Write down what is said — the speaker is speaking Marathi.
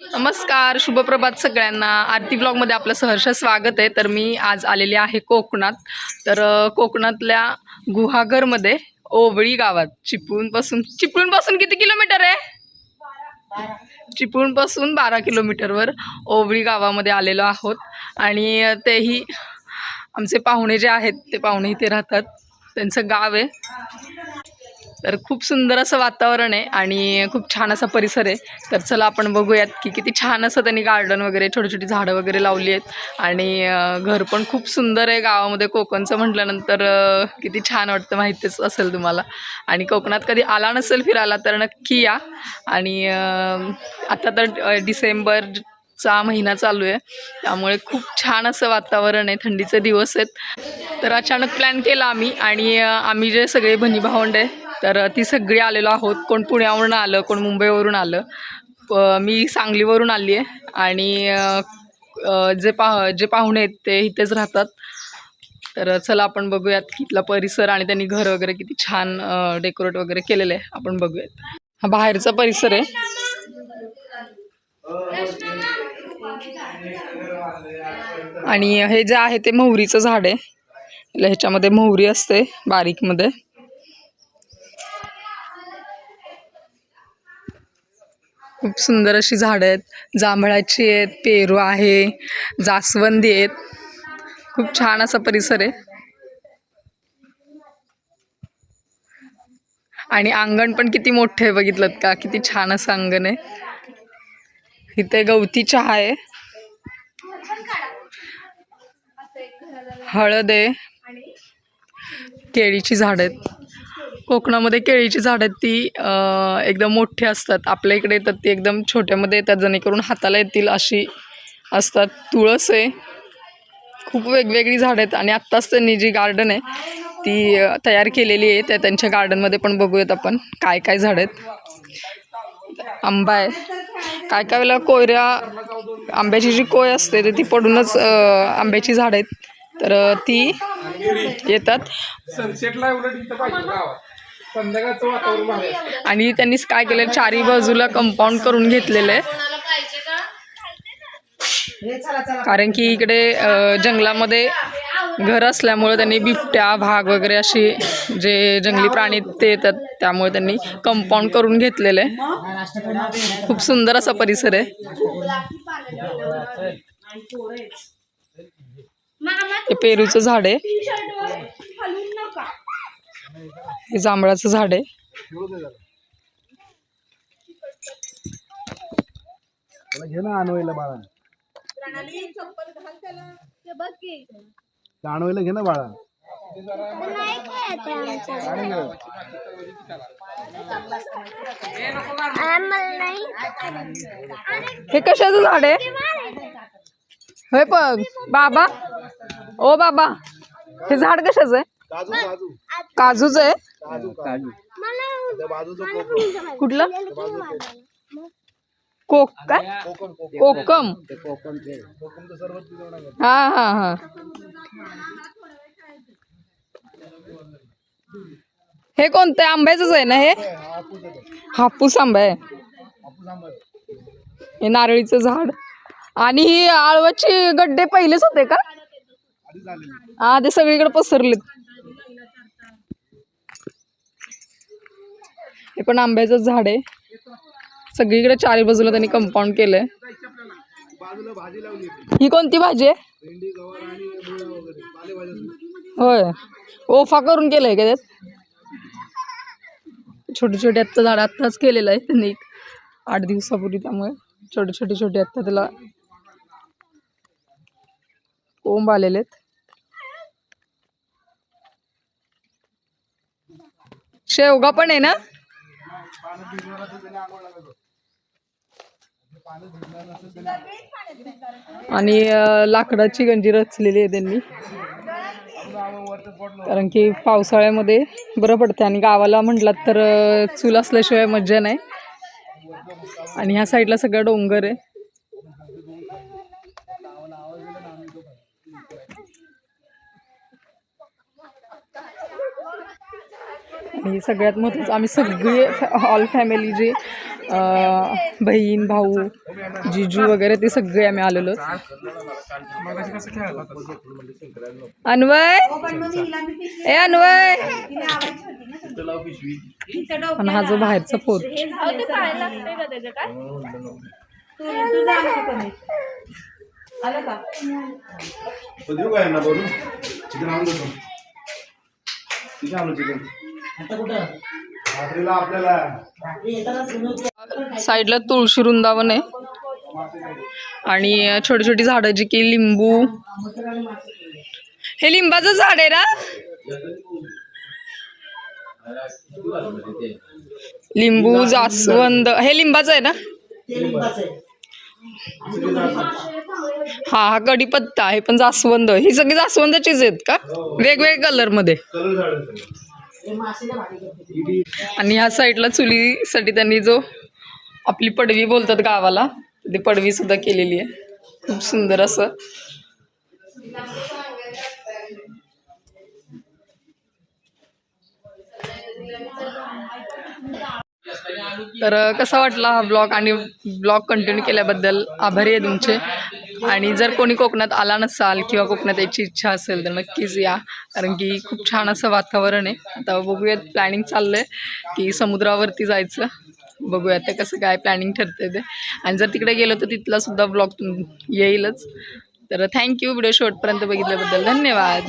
नमस्कार शुभप्रभात सगळ्यांना. आरती ब्लॉगमध्ये आपलं सहर्ष स्वागत आहे. तर मी आज आलेले आहे कोकणात. तर कोकणातल्या गुहागरमध्ये ओवळी गावात. चिपळूणपासून चिपळूणपासून किती किलोमीटर आहे? चिपळूणपासून बारा किलोमीटरवर ओवळी गावामध्ये आलेलो आहोत. आणि तेही आमचे पाहुणे जे आहेत ते पाहुणे इथे राहतात. त्यांचं गाव आहे. तर खूप सुंदर असं वातावरण आहे आणि खूप छान असा परिसर आहे. तर चला आपण बघूयात की किती छान असं त्यांनी गार्डन वगैरे छोटी छोटी झाडं वगैरे लावली आहेत. आणि घर पण खूप सुंदर आहे गावामध्ये. कोकणचं म्हटल्यानंतर किती छान वाटतं माहितीच असेल तुम्हाला. आणि कोकणात कधी आला नसेल फिरायला तर नक्की या. आणि आता तर डिसेंबर डिसेंबरचा महिना चालू आहे. त्यामुळे खूप छान असं वातावरण आहे. थंडीचे दिवस आहेत. तर अचानक प्लॅन केला आम्ही आणि आम्ही जे सगळे बहिणी भावंड आहे तर ती सगळी आलेलो आहोत. कोण पुण्यावरून आलं कोण मुंबईवरून आलं. मी सांगलीवरून आली आहे. आणि जे पाह जे पाहुणे आहेत ते इथेच राहतात. तर चला आपण बघूयात इथला परिसर आणि त्यांनी घर वगैरे किती छान डेकोरेट वगैरे केलेलं आहे. आपण बघूयात. हा बाहेरचा परिसर आहे. आणि हे जे आहे ते मोहरीचं झाड आहे. ह्याच्यामध्ये मोहरी असते बारीकमध्ये. खूप सुंदर अशी झाडं आहेत. जांभळाची आहेत पेरू आहे जास्वंदी आहेत. खूप छान असा परिसर आहे. आणि अंगण पण किती मोठं आहे बघितलं का? किती छान असं अंगण आहे. इथे गवती चहा आहे. हळद आहे. केळीची झाडं आहेत. कोकणामध्ये केळीची झाडं आहेत ती एकदम मोठी असतात. आपल्या इकडे येतात ती एकदम छोट्यामध्ये येतात जेणेकरून हाताला येतील अशी असतात. तुळस आहे. खूप वेगवेगळी झाडं आहेत आणि आत्ताच त्यांनी जी गार्डन आहे ती तयार केलेली आहे. त्या त्यांच्या गार्डनमध्ये पण बघूयात आपण काय काय झाडं आहेत. आंबा आहे. काय काय वेळेला कोयऱ्या आंब्याची जी कोय असते तर ती पडूनच आंब्याची झाडं आहेत. तर ती येतात. सनसेटला आणि त्यांनी काय केलं? चारी बाजूला कंपाऊंड करून घेतलेलं आहे. कारण की इकडे जंगलामध्ये घर असल्यामुळे त्यांनी बिबट्या भाग वगैरे अशी जे जंगली प्राणी ते येतात. त्यामुळे त्यांनी कंपाऊंड करून घेतलेलं आहे. खूप सुंदर असा परिसर आहे. हे पेरूचं झाड आहे. हे जांभळाचं झाड आहे. त्याला घे ना आणवायला बाळा आणवायला घे ना बाळा. हे कशाचं झाड आहे? होय बघ बाबा. ओ बाबा हे झाड कशाचं आहे? काजू काजू काजूचं आहे. कुठलं? कोक काय? कोकम कोकम. कोकम. ते कोकमचे. कोकमचं सर्वात पिरवणार हा हा हा. हे कोणतं आहे? आंब्याचंच आहे ना हे? हापूस आंबा आहे. हे नारळीचं झाड. आणि ही आळवाची गड्डे पहिलेच होते का? हा ते सगळीकडे पसरलेत. हे पण आंब्याचं झाड आहे. सगळीकडे चारी बाजूला त्यांनी कंपाऊंड केलंय. ही कोणती भाजी आहे? होय. ओफा करून केलंय का त्यात? छोटे छोटे आत्ता झाड आत्ताच केलेलं आहे त्यांनी एक. आठ दिवसापूर्वी त्यामुळे. छोटे छोटे छोटे आत्ता त्याला कोंब आलेले आहेत. शेवगा पण आहे ना? आणि अं, लाकडाची गंजी रचलेली आहे त्यांनी. कारण की पावसाळ्यामध्ये बरं पडतं आणि गावाला म्हटलात तर अं, चूल असल्याशिवाय मज्जा नाही. आणि ह्या साईडला सगळं डोंगर आहे. आणि सगळ्यात महत्त्वाचं आम्ही सगळे ऑल फॅमिली जे बहीण भाऊ जिजू वगैरे ते सगळे आम्ही आलेलो अन्वय? ए अन्वय? आणि हा जो बाहेरचा फोन चिकन आणून चिकन रात्रीला आपल्याला साईडला तुळशी वृंदावन आहे. आणि छोटी छोटी झाडं जी की लिंबू. हे लिंबाचं झाड आहे ना? लिंबू जास्वंद. हे लिंबाचं आहे ना? हा हा कढीपत्ता हे पण जास्वंद. ही सगळी जास्वंदाचीच आहेत का? वेगवेगळ्या कलरमध्ये. आणि ह्या साईडला चुलीसाठी त्यांनी जो आपली पडवी बोलतात गावाला ती पडवी सुद्धा केलेली आहे. खूप सुंदर असं. तर कसा वाटला हा ब्लॉग आणि ब्लॉग कंटिन्यू केल्याबद्दल आभारी आहे तुमचे. आणि जर कोणी कोकणात आला नसाल किंवा कोकणात यायची इच्छा असेल तर नक्कीच या. कारण की खूप छान असं वातावरण आहे. आता बघूयात प्लॅनिंग चाललं आहे की समुद्रावरती जायचं. बघूयात ते कसं काय प्लॅनिंग ठरते ते. आणि जर तिकडे गेलो तर तिथला सुद्धा ब्लॉग येईलच. तर थँक्यू व्हिडिओ शेवटपर्यंत बघितल्याबद्दल धन्यवाद.